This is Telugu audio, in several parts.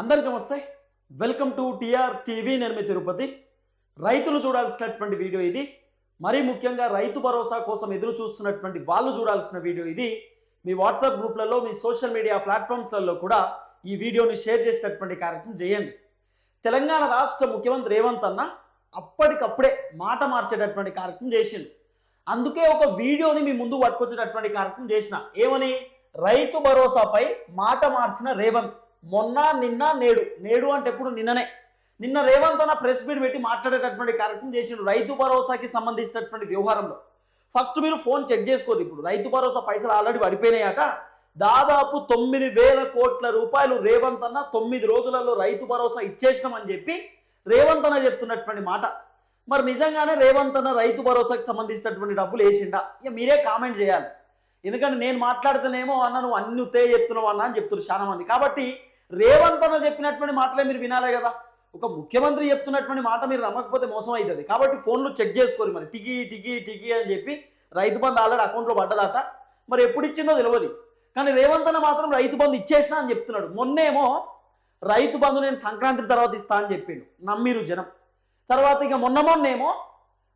అందరికీ నమస్తే. Welcome to TR TV. నేను తిరుపతి. రైతులు చూడాల్సినటువంటి వీడియో ఇది. మరీ ముఖ్యంగా రైతు భరోసా కోసం ఎదురు చూస్తున్నటువంటి వాళ్ళు చూడాల్సిన వీడియో ఇది. మీ వాట్సాప్ గ్రూప్లలో మీ సోషల్ మీడియా ప్లాట్ఫామ్స్లలో కూడా ఈ వీడియోని షేర్ చేసేటటువంటి కార్యక్రమం చేయండి. తెలంగాణ రాష్ట్ర ముఖ్యమంత్రి రేవంత్ అన్న అప్పటికప్పుడే మాట మార్చేటటువంటి కార్యక్రమం చేసింది అందుకే ఒక వీడియోని మీ ముందు పట్టుకొచ్చేటటువంటి కార్యక్రమం చేసిన. ఏమని? రైతు భరోసాపై మాట మార్చిన రేవంత్. మొన్న నిన్న నేడు. నేడు అంటే ఎప్పుడు నిన్ననే. నిన్న రేవంత్ అన్న ప్రెస్ మీట్ పెట్టి మాట్లాడేటటువంటి కార్యక్రమం చేసిండు రైతు భరోసాకి సంబంధించినటువంటి వ్యవహారంలో. ఫస్ట్ మీరు ఫోన్ చెక్ చేసుకోరు ఇప్పుడు. రైతు భరోసా పైసలు ఆల్రెడీ పడిపోయినాయట. దాదాపు తొమ్మిది వేల కోట్ల రూపాయలు రేవంత్ అన్న తొమ్మిది రోజులలో రైతు భరోసా ఇచ్చేసినామని చెప్పి రేవంత్ అన్న చెప్తున్నటువంటి మాట. మరి నిజంగానే రేవంత్ అన్న రైతు భరోసాకి సంబంధించినటువంటి డబ్బులు వేసిండా? ఇక మీరే కామెంట్ చేయాలి. ఎందుకంటే నేను మాట్లాడితేనేమో అన్న నువ్వు అన్ని ఉత్తే చెప్తున్నావు అన్న అని చెప్తున్నారు చాలా మంది కాబట్టి రేవంత్ అన్న చెప్పినటువంటి మాటలే మీరు వినాలే కదా. ఒక ముఖ్యమంత్రి చెప్తున్నటువంటి మాట మీరు నమ్మకపోతే మోసం అవుతుంది కాబట్టి ఫోన్లు చెక్ చేసుకోరు మరి. టికి టికి టికి అని చెప్పి రైతు బంధు ఆల్రెడీ అకౌంట్లో పడ్డదట. మరి ఎప్పుడు ఇచ్చిందో తెలియదు కానీ రేవంత్ అన్న మాత్రం రైతు బంధు ఇచ్చేసినా అని చెప్తున్నాడు. మొన్నేమో రైతు బంధు నేను సంక్రాంతి తర్వాత ఇస్తా అని చెప్పిండు. నమ్మిరు జనం. తర్వాత ఇక మొన్న మొన్నేమో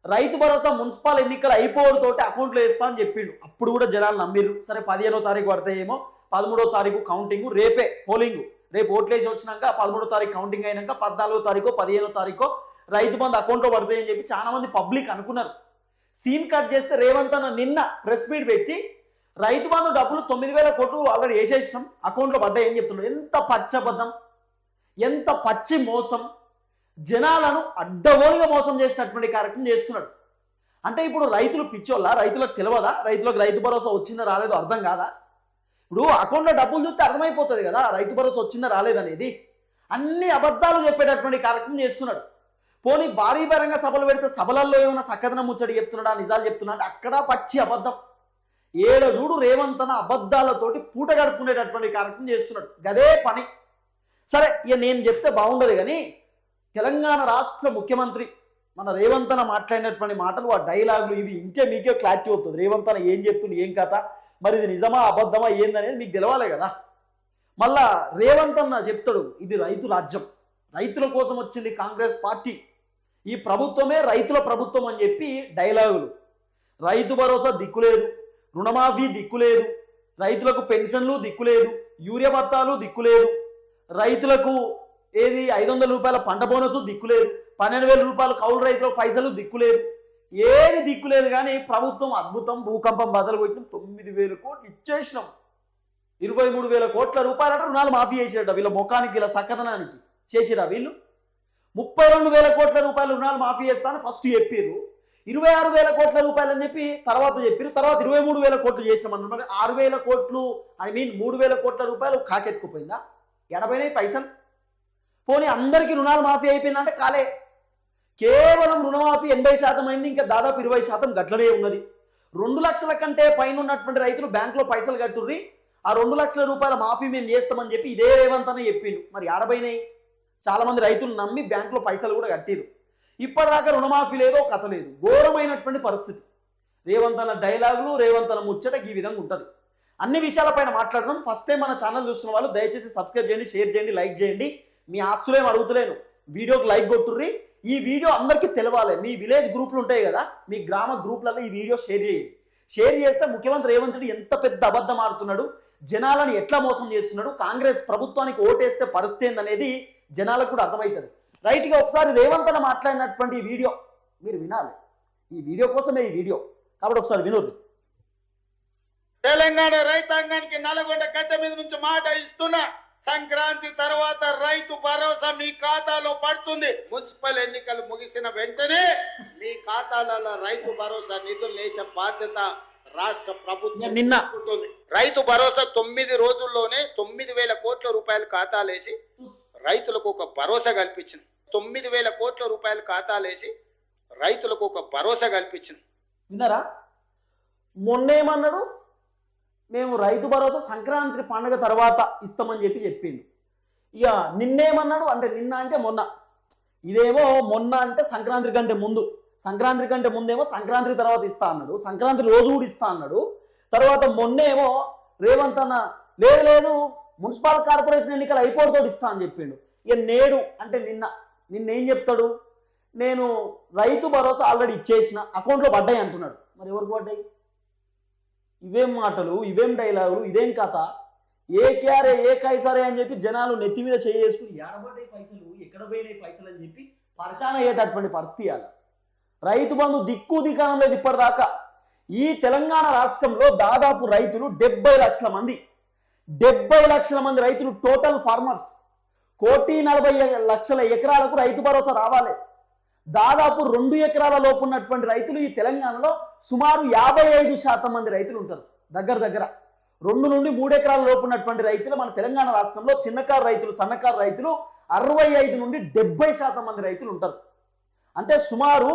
రైతు భరోసా మున్సిపల్ ఎన్నికలు అయిపోవడంతోటి అకౌంట్లో వేస్తా అని చెప్పిండు. అప్పుడు కూడా జనాలు నమ్మిర్రు. సరే పదిహేనో తారీఖు పడతాయేమో పదమూడో తారీఖు కౌంటింగ్ రేపే పోలింగ్. రేపు ఓట్లేసి వచ్చినాక పదమూడో తారీఖు కౌంటింగ్ అయినాక పద్నాలుగో తారీఖు పదిహేనో తారీఖు రైతు బంధు అకౌంట్లో పడతాయని చెప్పి చాలా మంది పబ్లిక్ అనుకున్నారు. సీమ్ కట్ చేస్తే రేవంత్ అన్న నిన్న ప్రెస్ మీట్ పెట్టి రైతు బంధు డబ్బులు తొమ్మిది వేల కోట్లు ఆల్రెడీ వేసేసినాం అకౌంట్లో పడ్డాయని చెప్తున్నాడు. ఎంత పచ్చబద్ధం ఎంత పచ్చి మోసం. జనాలను అడ్డగోలుగా మోసం చేసినటువంటి కార్యక్రమం చేస్తున్నాడు. అంటే ఇప్పుడు రైతులు పిచ్చోళ్ళ? రైతులకు తెలియదా రైతులకు రైతు భరోసా వచ్చిందా రాలేదో అర్థం కాదా? ఇప్పుడు అకౌంట్లో డబ్బులు చూస్తే అర్థమైపోతుంది కదా రైతు భరోసా వచ్చిందా రాలేదనేది. అన్ని అబద్ధాలు చెప్పేటటువంటి కార్యక్రమం చేస్తున్నాడు. పోనీ భారీ భారంగా సభలు పెడితే సభలలో ఏమైనా సక్కదనం ముచ్చడి చెప్తున్నాడా నిజాలు చెప్తున్నా అంటే అక్కడ పచ్చి అబద్ధం. ఏడ చూడు రేవంతన అబద్ధాలతోటి పూట గడుపుకునేటటువంటి కార్యక్రమం చేస్తున్నాడు. గదే పని. సరే ఇక నేను చెప్తే బాగుండదు కానీ తెలంగాణ రాష్ట్ర ముఖ్యమంత్రి మన రేవంతన మాట్లాడినటువంటి మాటలు ఆ డైలాగులు ఇవి ఇంకే మీకే క్లారిటీ అవుతుంది రేవంతన ఏం చెప్తుంది ఏం కథ? మరి ఇది నిజమా అబద్ధమా ఏందనేది మీకు తెలవాలి కదా. మళ్ళా రేవంత్ అన్న చెప్తాడు ఇది రైతు రాజ్యం. రైతుల కోసం వచ్చింది కాంగ్రెస్ పార్టీ. ఈ ప్రభుత్వమే రైతుల ప్రభుత్వం అని చెప్పి డైలాగులు. రైతు భరోసా దిక్కులేదు రుణమాఫీ దిక్కులేదు రైతులకు పెన్షన్లు దిక్కులేదు యూరియా భత్తాలు దిక్కులేదు రైతులకు ఏది ఐదు వందల రూపాయల పంట బోనసు దిక్కులేదు పన్నెండు వేల రూపాయలు కౌలు రైతులకు పైసలు దిక్కులేదు. ఏది దిక్కులేదు కానీ ప్రభుత్వం అద్భుతం భూకంపం బదలు కొట్టిన. తొమ్మిది వేల కోట్లు ఇచ్చేసినాం. ఇరవై మూడు వేల కోట్ల రూపాయలట రుణాలు మాఫీ చేసిరట వీళ్ళ ముఖానికి వీళ్ళ సక్కదనానికి చేసిరా వీళ్ళు? ముప్పై రెండు వేల కోట్ల రూపాయలు రుణాలు మాఫీ చేస్తాను ఫస్ట్ చెప్పారు ఇరవై ఆరు వేల కోట్ల రూపాయలు అని చెప్పి తర్వాత చెప్పారు తర్వాత ఇరవై మూడు వేల కోట్లు చేసినామన్నారు ఆరు వేల కోట్లు ఐ మీన్ మూడు వేల కోట్ల రూపాయలు కాకెత్తుకుపోయిందా? ఎనభైనాయి పైసలు. పోనీ అందరికీ రుణాలు మాఫీ అయిపోయిందంటే కాలే. కేవలం రుణమాఫీ ఎనభై శాతం అయింది ఇంకా దాదాపు ఇరవై శాతం గట్లనే ఉన్నది. రెండు లక్షల కంటే పైన ఉన్నటువంటి రైతులు బ్యాంకులో పైసలు కట్టుర్రి ఆ రెండు లక్షల రూపాయల మాఫీ మేము చేస్తామని చెప్పి ఇదే రేవంత్ అని చెప్పిండు. మరి ఆడబైనాయి చాలా మంది రైతులు నమ్మి బ్యాంకులో పైసలు కూడా కట్టిరు ఇప్పటిదాకా రుణమాఫీ లేదో కథ లేదు. ఘోరమైనటువంటి పరిస్థితి. రేవంత్ అన్న డైలాగులు రేవంత్ అన్న ముచ్చట ఈ విధంగా ఉంటుంది. అన్ని విషయాలపైన మాట్లాడడం ఫస్ట్ టైం మన ఛానల్ చూస్తున్న వాళ్ళు దయచేసి సబ్స్క్రైబ్ చేయండి షేర్ చేయండి లైక్ చేయండి. మీ ఆస్తులేం అడుగుతలేను. వీడియోకి లైక్ కొట్టుర్రి. ఈ వీడియో అందరికీ తెలవాలి. మీ విలేజ్ గ్రూపులు ఉంటాయి కదా మీ గ్రామ గ్రూపులలో ఈ వీడియో షేర్ చేయండి. షేర్ చేస్తే ముఖ్యమంత్రి రేవంత్ రెడ్డి ఎంత పెద్ద అబద్ధం ఆడుతున్నాడు జనాలను ఎట్లా మోసం చేస్తున్నాడు కాంగ్రెస్ ప్రభుత్వానికి ఓటేస్తే పరిస్థితి ఏందనేది జనాలకు కూడా అర్థమవుతుంది. రైట్గా ఒకసారి రేవంత్ అన్న మాట్లాడినటువంటి వీడియో మీరు వినాలి. ఈ వీడియో కోసమే ఈ వీడియో. కాబట్టి ఒకసారి వినోదు తెలంగాణ రైతాంగానికి నల్గొండ గడ్డ మీద నుంచి మాట ఇస్తున్నా. సంక్రాంతి తర్వాత రైతు భరోసా మీ ఖాతాలో పడుతుంది. మున్సిపల్ ఎన్నికలు ముగిసిన వెంటనే మీ ఖాతాలలో రైతు భరోసా నిధులు వేసే బాధ్యత రాష్ట్ర ప్రభుత్వం నిన్న. రైతు భరోసా తొమ్మిది రోజుల్లోనే తొమ్మిది వేల కోట్ల రూపాయలు ఖాతాలేసి రైతులకు ఒక భరోసా కల్పించింది. తొమ్మిది వేల కోట్ల రూపాయలు ఖాతాలేసి రైతులకు ఒక భరోసా కల్పించింది. విన్నారా? మొన్నేమన్నాడు? మేము రైతు భరోసా సంక్రాంతి పండుగ తర్వాత ఇస్తామని చెప్పి చెప్పిండు. ఇక నిన్నేమన్నాడు? అంటే నిన్న అంటే మొన్న. ఇదేమో మొన్న అంటే సంక్రాంతి కంటే ముందు. సంక్రాంతి కంటే ముందేమో సంక్రాంతి తర్వాత ఇస్తా అన్నాడు. సంక్రాంతి రోజు కూడా ఇస్తా అన్నాడు. తర్వాత మొన్నేమో రేవంత్ అన్న లేదు లేదు మున్సిపల్ కార్పొరేషన్ ఎన్నికలు అయిపోవడంతో ఇస్తా అని చెప్పిండు. ఇక నేడు అంటే నిన్న. నిన్న ఏం చెప్తాడు? నేను రైతు భరోసా ఆల్రెడీ ఇచ్చేసిన అకౌంట్లో పడ్డాయి అంటున్నాడు. మరి ఎవరికి పడ్డాయి? ఇవేం మాటలు ఇవేం డైలాగులు ఇదేం కథ? ఏ క్యారే ఏ కైసారే అని చెప్పి జనాలు నెత్తి మీద చేసుకుని ఎడబడ్డాయి పైసలు ఎక్కడ పోయినాయి పైసలు అని చెప్పి పరిశాన అయ్యేటటువంటి పరిస్థితి అలా రైతు బంధు దిక్కు దికానం లేదు ఇప్పటిదాకా. ఈ తెలంగాణ రాష్ట్రంలో దాదాపు రైతులు డెబ్బై లక్షల మంది. డెబ్బై లక్షల మంది రైతులు టోటల్ ఫార్మర్స్. కోటి నలభై లక్షల ఎకరాలకు రైతు భరోసా రావాలి. దాదాపు రెండు ఎకరాల లోపు ఉన్నటువంటి రైతులు ఈ తెలంగాణలో సుమారు యాభై ఐదు శాతం మంది రైతులు ఉంటారు. దగ్గర దగ్గర రెండు నుండి మూడు ఎకరాల లోపు ఉన్నటువంటి రైతులు మన తెలంగాణ రాష్ట్రంలో చిన్నకారు రైతులు సన్నకారు రైతులు అరవై ఐదు నుండి డెబ్బై శాతం మంది రైతులు ఉంటారు. అంటే సుమారు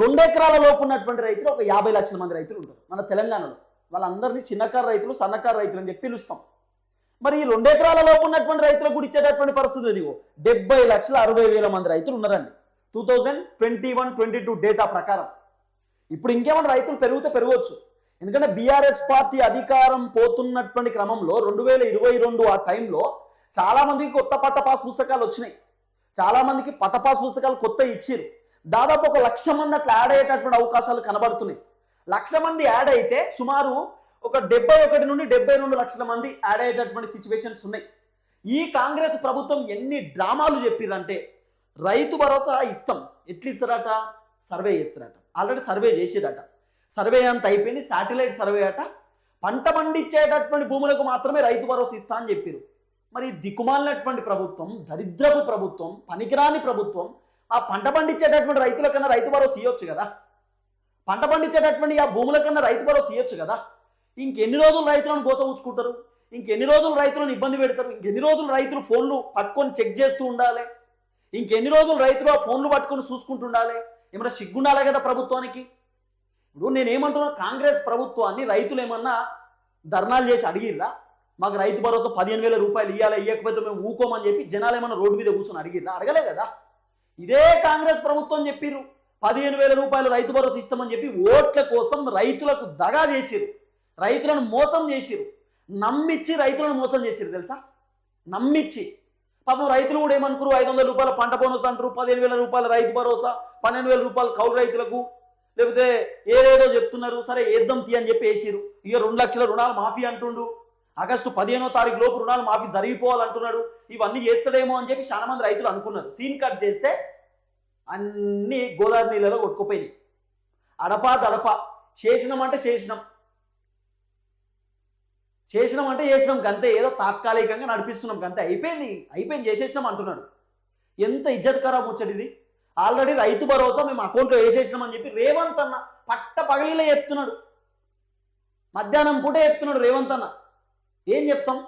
రెండు ఎకరాల లోపు ఉన్నటువంటి రైతులు ఒక యాభై లక్షల మంది రైతులు ఉంటారు మన తెలంగాణలో. వాళ్ళందరినీ చిన్నకారు రైతులు సన్నకారు రైతులు అని చెప్పి పిలుస్తాం. మరి ఈ రెండు ఎకరాల లోపు ఉన్నటువంటి రైతులకు కూడా ఇచ్చేటటువంటి పరిస్థితి ఇదిగో డెబ్బై లక్షల అరవై వేల మంది రైతులు ఉన్నారండి. Two thousand twenty one twenty two data ప్రకారం. ఇప్పుడు ఇంకేమైనా రైతులు పెరిగితే పెరగవచ్చు ఎందుకంటే బీఆర్ఎస్ పార్టీ అధికారం పోతున్నటువంటి క్రమంలో రెండు వేల ఇరవై రెండు ఆ టైంలో చాలామందికి కొత్త పట్ట పాస్ పుస్తకాలు వచ్చినాయి. చాలామందికి పట్ట పాస్ పుస్తకాలు కొత్త ఇచ్చిరు దాదాపు ఒక లక్ష మంది అట్లా యాడ్ అయ్యేటటువంటి అవకాశాలు కనబడుతున్నాయి. లక్ష మంది యాడ్ అయితే సుమారు ఒక డెబ్బై ఒకటి నుండి డెబ్బై రెండు లక్షల మంది యాడ్ అయ్యేటటువంటి సిచ్యువేషన్స్ ఉన్నాయి. ఈ కాంగ్రెస్ ప్రభుత్వం ఎన్ని డ్రామాలు చెప్పిరంటే రైతు భరోసా ఇస్తాం. ఎట్లా ఇస్తారట? సర్వే చేస్తారట ఆల్రెడీ సర్వే చేసిరట సర్వే అంత అయిపోయింది శాటిలైట్ సర్వే అట. పంట పండించేటటువంటి భూములకు మాత్రమే రైతు భరోసా ఇస్తా అని చెప్పారు. మరి దిక్కుమాలినటువంటి ప్రభుత్వం దరిద్రపు ప్రభుత్వం పనికిరాని ప్రభుత్వం ఆ పంట పండించేటటువంటి రైతుల కన్నా రైతు భరోసా ఇవ్వచ్చు కదా? పంట పండించేటటువంటి ఆ భూముల కన్నా రైతు భరోసా ఇవ్వచ్చు కదా? ఇంకెన్ని రోజులు రైతులను గోసవుచ్చుకుంటారు ఇంకెన్ని రోజులు రైతులను ఇబ్బంది పెడతారు? ఇంకెన్ని రోజులు రైతులు ఫోన్లు పట్టుకొని చెక్ చేస్తూ ఉండాలి? ఇంకెన్ని రోజులు రైతులు ఆ ఫోన్లు పట్టుకొని చూసుకుంటుండాలి ఏమన్నా సిగ్గుండాలి కదా ప్రభుత్వానికి? ఇప్పుడు నేనేమంటున్నా కాంగ్రెస్ ప్రభుత్వాన్ని రైతులు ఏమన్నా ధర్నాలు చేసి అడిగిర్రా? మాకు రైతు భరోసా పదిహేను వేల రూపాయలు ఇవ్వాలి ఇవ్వకపోతే మేము ఊకోమని చెప్పి జనాలు ఏమన్నా రోడ్డు మీద కూర్చొని అడిగిర్రా? అడగలే కదా? ఇదే కాంగ్రెస్ ప్రభుత్వం చెప్పిర్రు. పదిహేను వేల రూపాయలు రైతు భరోసా ఇస్తామని చెప్పి ఓట్ల కోసం రైతులకు దగా చేసిరు రైతులను మోసం చేసిరు నమ్మిచ్చి రైతులను మోసం చేసిరు తెలుసా? నమ్మిచ్చి. పాపం రైతులు కూడా ఏమనుకురు? ఐదు వందల రూపాయల పంట బోనస్ అంటారు పదిహేను వేల రూపాయల రైతు భరోసా పన్నెండు వేల రూపాయలు కౌలు రైతులకు. లేకపోతే ఏదేదో చెప్తున్నారు సరే ఏద్దాం తీ అని చెప్పి వేసిరు ఇక రెండు లక్షల రుణాలు మాఫీ అంటుండు. ఆగస్టు పదిహేనో తారీఖు లోపు రుణాలు మాఫీ జరిగిపోవాలంటున్నాడు. ఇవన్నీ చేస్తాడేమో అని చెప్పి చాలా మంది రైతులు అనుకున్నారు. సీన్ కట్ చేస్తే అన్ని గోదావరి నీళ్ళలో కొట్టుకుపోయినాయి. అడపా దడప. చేసినామంటే చేసినాం. చేసినాం అంటే చేసినాం అంతే ఏదో తాత్కాలికంగా నడిపిస్తున్నాం అంతే అయిపోయింది అయిపోయింది చేసేసినాం అంటున్నాడు. ఎంత ఇజ్జత్కరం ముచ్చటిది ఆల్రెడీ రైతు భరోసా మేము అకౌంట్లో వేసేసినాం అని చెప్పి రేవంత్ అన్న పట్ట పగలిలో చెప్తున్నాడు. మధ్యాహ్నం పూటే చెప్తున్నాడు రేవంత్ అన్న. ఏం చెప్తాం?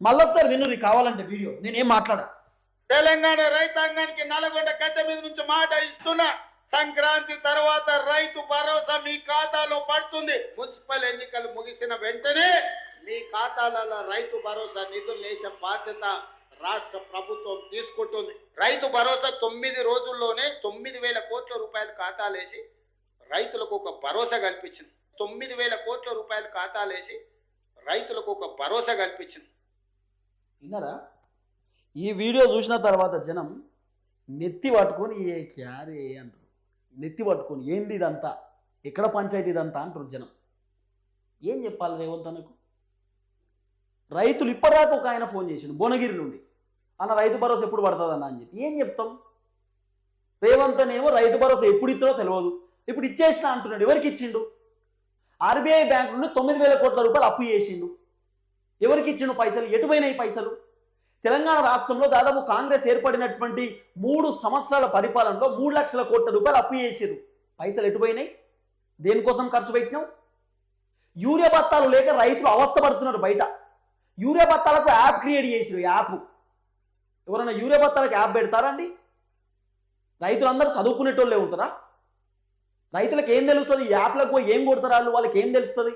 మళ్ళొకసారి వినురి కావాలంటే వీడియో. నేనేం మాట్లాడా? తెలంగాణ రైతాంగానికి నల్గొండ గడ్డ మీద నుంచి మాట ఇస్తున్నా సంక్రాంతి తర్వాత రైతు భరోసా మీ ఖాతాలో పడుతుంది. మున్సిపల్ ఎన్నికలు ముగిసిన వెంటనే మీ ఖాతాలలో రైతు భరోసా నిధులు వేసే బాధ్యత రాష్ట్ర ప్రభుత్వం తీసుకుంటుంది. రైతు భరోసా తొమ్మిది రోజుల్లోనే తొమ్మిది వేల కోట్ల రూపాయలు ఖాతాలేసి రైతులకు ఒక భరోసా కల్పించింది. తొమ్మిది వేల కోట్ల రూపాయలు ఖాతాలేసి రైతులకు ఒక భరోసా కల్పించింది. విన్నారా? ఈ వీడియో చూసిన తర్వాత జనం నెత్తి పట్టుకొని ఏ క్యారే అంటారు. నెత్తి పట్టుకొని ఏంది ఇదంతా? ఎక్కడ పంచాయతీ ఇదంతా? అంటారు జనం. ఏం చెప్పాలి రేవంత్ అనకు రైతులు ఇప్పటిదాకా ఒక ఆయన ఫోన్ చేసిండు భువనగిరి నుండి. అన్న రైతు భరోసా ఎప్పుడు పడుతుందన్న అని చెప్పి. ఏం చెప్తాం? రేవంత్ అనేమో రైతు భరోసా ఎప్పుడు ఇస్తారో తెలియదు ఇప్పుడు ఇచ్చేసిన అంటున్నాడు ఎవరికి ఇచ్చిండు? ఆర్బీఐ బ్యాంక్ నుండి తొమ్మిది వేల కోట్ల రూపాయలు అప్పు చేసిండు. ఎవరికి ఇచ్చిండు పైసలు? ఎటుపోయినాయి పైసలు? తెలంగాణ రాష్ట్రంలో దాదాపు కాంగ్రెస్ ఏర్పడినటువంటి మూడు సంవత్సరాల పరిపాలనలో మూడు లక్షల కోట్ల రూపాయలు అప్పు చేసారు పైసలు ఎటుపోయినాయి దేనికోసం ఖర్చు పెట్టినాం యూరియా బత్తాలు లేక రైతులు అవస్థ పడుతున్నారు బయట. యూరియా బత్తాలకు యాప్ క్రియేట్ చేసిరు యాప్. ఎవరైనా యూరియా బత్తాలకు యాప్ పెడతారా అండి? రైతులందరూ చదువుకునేటోళ్ళే ఉంటారా? రైతులకు ఏం తెలుస్తుంది? ఈ యాప్లకు పోయి ఏం కొడతారు వాళ్ళు? వాళ్ళకి ఏం తెలుస్తుంది?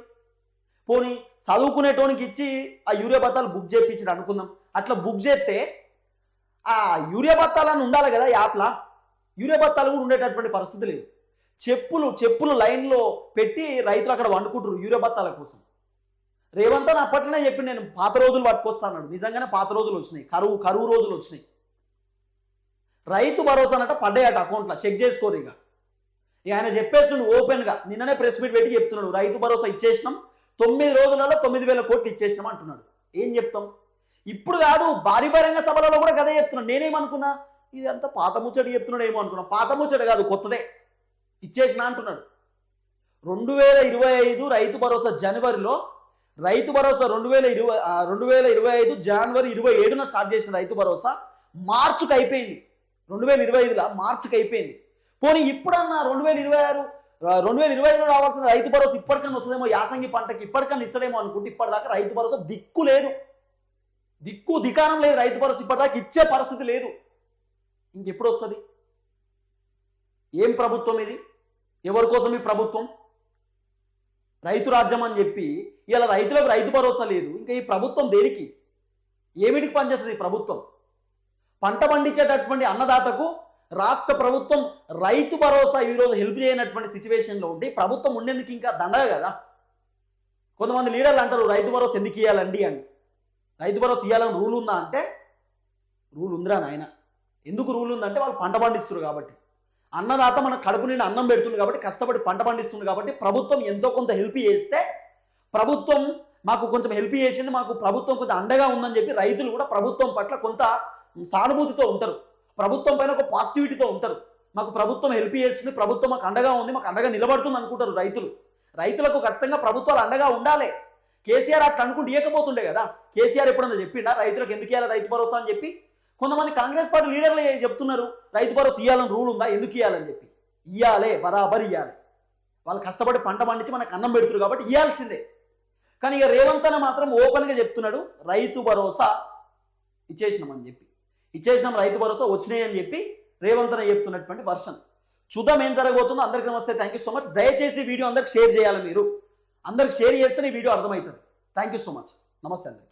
పోనీ చదువుకునేటోనికి ఇచ్చి ఆ యూరియా బత్తాలు బుక్ చేయించాడు అనుకుందాం. అట్లా బుక్ చేస్తే ఆ యూరియా బత్తాలని ఉండాలి కదా యాప్లా? యూరియా బత్తాలు కూడా ఉండేటటువంటి పరిస్థితి లేదు. చెప్పులు చెప్పులు లైన్లో పెట్టి రైతులు అక్కడ వండుకుంటారు యూరియా బత్తాల కోసం. రేవంత్ అని అప్పట్లోనే చెప్పి నేను పాత రోజులు పట్టుకొస్తాను నిజంగానే పాత రోజులు వచ్చినాయి. కరువు కరువు రోజులు వచ్చినాయి. రైతు భరోసా అన్నట్టు పడ్డాయట అకౌంట్లో. చెక్ చేసుకోరు ఇక. ఇక ఆయన చెప్పేస్తుండు ఓపెన్గా. నిన్ననే ప్రెస్ మీట్ పెట్టి చెప్తున్నాడు. రైతు భరోసా ఇచ్చేసినాం. తొమ్మిది రోజులలో తొమ్మిది వేల కోట్లు ఇచ్చేసినాం అంటున్నాడు. ఏం చెప్తాం? ఇప్పుడు కాదు భారీ బహిరంగ సభలలో కూడా కదే చెప్తున్నాడు. నేనేమనుకున్నా? ఇదంతా పాత ముచ్చటి చెప్తున్నాడు ఏమో అనుకున్నా. పాత ముచ్చట కాదు కొత్తదే. ఇచ్చేసిన అంటున్నాడు. రెండు వేల ఇరవై ఐదు రైతు భరోసా జనవరిలో రైతు భరోసా రెండు వేల ఇరవై రెండు వేల ఇరవై ఐదు జనవరి ఇరవై ఏడున స్టార్ట్ చేసిన రైతు భరోసా మార్చికి అయిపోయింది. రెండు వేల ఇరవై ఐదులో మార్చికి అయిపోయింది. పోనీ ఇప్పుడన్నా రెండు వేల ఇరవై ఆరు రెండు వేల ఇరవై ఐదులో రావాల్సిన రైతు భరోసా ఇప్పటికన్నా వస్తుందేమో యాసంగి పంటకి ఇప్పటికన్నా ఇస్తాడేమో అనుకుంటే ఇప్పటిదాకా రైతు భరోసా దిక్కు లేదు. దిక్కు దికారం లేదు రైతు భరోసా ఇప్పటిదాకా ఇచ్చే పరిస్థితి లేదు. ఇంకెప్పుడు వస్తుంది? ఏం ప్రభుత్వం ఇది? ఎవరి కోసం ఈ ప్రభుత్వం? రైతు రాజ్యం అని చెప్పి ఇలా రైతులకు రైతు భరోసా లేదు. ఇంకా ఈ ప్రభుత్వం దేనికి? ఏమిటికి పనిచేస్తుంది ఈ ప్రభుత్వం? పంట పండించేటటువంటి అన్నదాతకు రాష్ట్ర ప్రభుత్వం రైతు భరోసా ఈరోజు హెల్ప్ చేయనటువంటి సిచ్యువేషన్లో ఉండి ప్రభుత్వం ఉండేందుకు ఇంకా దండగ కదా? కొంతమంది లీడర్లు అంటారు రైతు భరోసా ఎందుకు ఇవ్వాలండి అని. రైతు భరోసా ఇవ్వాలని రూల్ ఉందా? అంటే రూల్ ఉందిరా నాయన. ఎందుకు రూల్ ఉందంటే వాళ్ళు పంట పండిస్తున్నారు కాబట్టి. అన్నదాత మన కడుపు నిండి అన్నం పెడుతుంది కాబట్టి కష్టపడి పంట పండిస్తుంది కాబట్టి ప్రభుత్వం ఎంతో కొంత హెల్ప్ చేస్తే ప్రభుత్వం మాకు కొంచెం హెల్ప్ చేసింది మాకు ప్రభుత్వం కొంచెం అండగా ఉందని చెప్పి రైతులు కూడా ప్రభుత్వం పట్ల కొంత సానుభూతితో ఉంటారు. ప్రభుత్వం పైన ఒక పాజిటివిటీతో ఉంటారు. మాకు ప్రభుత్వం హెల్ప్ చేస్తుంది ప్రభుత్వం మాకు అండగా ఉంది మాకు అండగా నిలబడుతుంది అనుకుంటారు రైతులు. రైతులకు ఖచ్చితంగా ప్రభుత్వాలు అండగా ఉండాలి. కేసీఆర్ అట్లా అనుకుంటే ఇవ్వకపోతుండే కదా. కేసీఆర్ ఎప్పుడన్నా చెప్పిండా? రైతులకు ఎందుకు ఇవ్వాలి రైతు భరోసా అని చెప్పి? కొంతమంది కాంగ్రెస్ పార్టీ లీడర్లు చెప్తున్నారు. రైతు భరోసా ఇవ్వాలని రూల్ ఉందా? ఎందుకు ఇవ్వాలని చెప్పి? ఇవ్వాలే బరాబర్ ఇవ్వాలి వాళ్ళు కష్టపడి పంట పండించి మనకు అన్నం పెడుతున్నారు కాబట్టి ఇవ్వాల్సిందే కానీ ఇక రేవంత్ అన్న మాత్రం ఓపెన్గా చెప్తున్నాడు రైతు భరోసా ఇచ్చేసినామని చెప్పి. ఇచ్చేసినాం రైతు భరోసా వచ్చినాయని చెప్పి రేవంత్ అన్న చెప్తున్నటువంటి వర్షన్. చూద్దాం ఏం జరగబోతుందో. అందరికీ నమస్తే. థ్యాంక్ యూ సో మచ్ దయచేసి వీడియో అందరికి షేర్ చేయాలి మీరు. అందరికి షేర్ చేస్తేనే ఈ వీడియో అర్థమవుతుంది. థ్యాంక్ యూ సో మచ్ నమస్తే అందరికి.